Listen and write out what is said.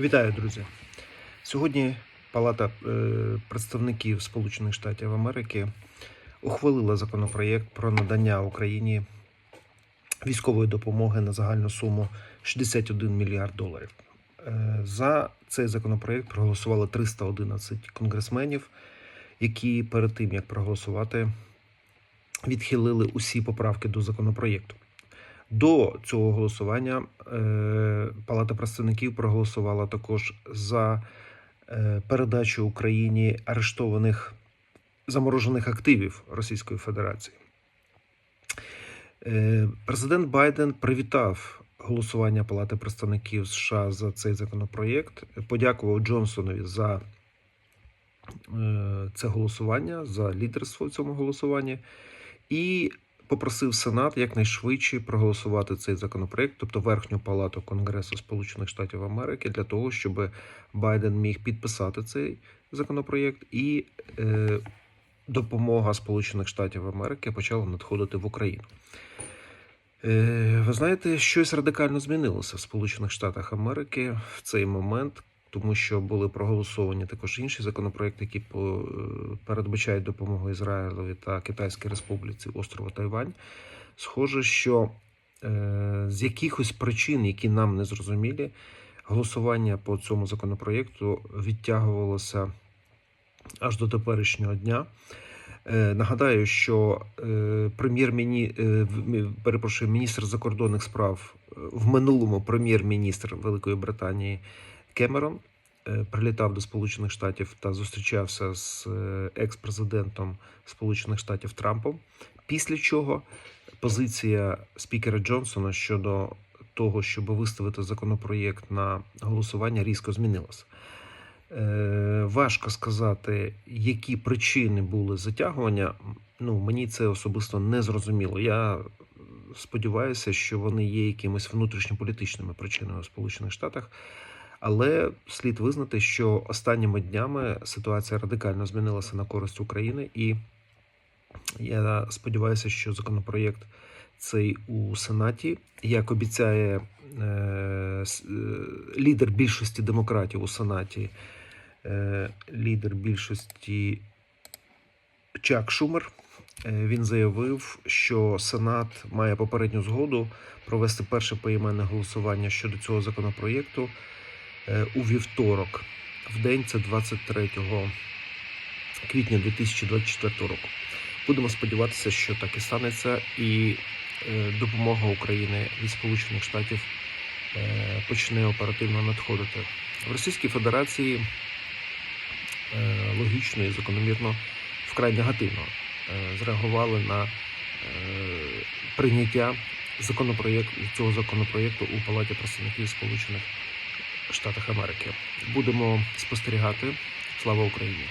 Вітаю, друзі. Сьогодні Палата е, представників Сполучених Штатів Америки ухвалила законопроєкт про надання Україні військової допомоги на загальну суму 61 мільярд доларів. Е, За цей законопроєкт проголосували 311 конгресменів, які перед тим як проголосувати відхилили усі поправки до законопроєкту. До цього голосування е, Палата представників проголосувала також за е, передачу Україні арештованих заморожених активів Російської Федерації. Е, Президент Байден привітав голосування Палати представників США за цей законопроєкт, подякував Джонсонові за це голосування, за лідерство в цьому голосуванні і попросив Сенат якнайшвидше проголосувати цей законопроект, тобто верхню палату Конгресу Сполучених Штатів Америки, для того, щоб Байден міг підписати цей законопроєкт і е, допомога Сполучених Штатів Америки почала надходити в Україну. Е, ви знаєте, щось радикально змінилося в Сполучених Штатах Америки в цей момент, тому що були проголосовані також інші законопроекти, які е, передбачають допомогу Ізраїлеві та Китайській Республіці острова Тайвань. Схоже, що е, з якихось причин, які нам не зрозумілі, голосування по цьому законопроєкту відтягувалося аж до теперішнього дня. Е, Нагадаю, що е, прем'єр-міні е, в- мі- перепрошую, міністр закордонних справ в минулому прем'єр-міністр Великої Британії Кемерон е, прилітав до Сполучених Штатів та зустрічався з е, екс-президентом Сполучених Штатів Трампом. Після чого позиція спікера Джонсона щодо того, щоб виставити законопроєкт на голосування, різко змінилася. Е, важко сказати, які причини були затягування. Ну, мені це особисто не зрозуміло. Я сподіваюся, що вони є якимись внутрішньополітичними причинами в Сполучених Штатах. Але слід визнати, що останніми днями ситуація радикально змінилася на користь України, і я сподіваюся, що законопроєкт цей у Сенаті, як обіцяє е, е, лідер більшості демократів у Сенаті, е, лідер більшості Чак Шумер. е, Він заявив, що Сенат має попередню згоду провести перше поіменне голосування щодо цього законопроєкту у вівторок, в день це 23 квітня 2024 року. Будемо сподіватися, що так і станеться, і е, допомога України від Сполучених Штатів е, почне оперативно надходити. В Російській Федерації е, логічно і закономірно вкрай негативно е, зреагували на е, прийняття законопроєкту цього законопроєкту у Палаті представників Сполучених Штатів Америки. Будемо спостерігати. Слава Україні!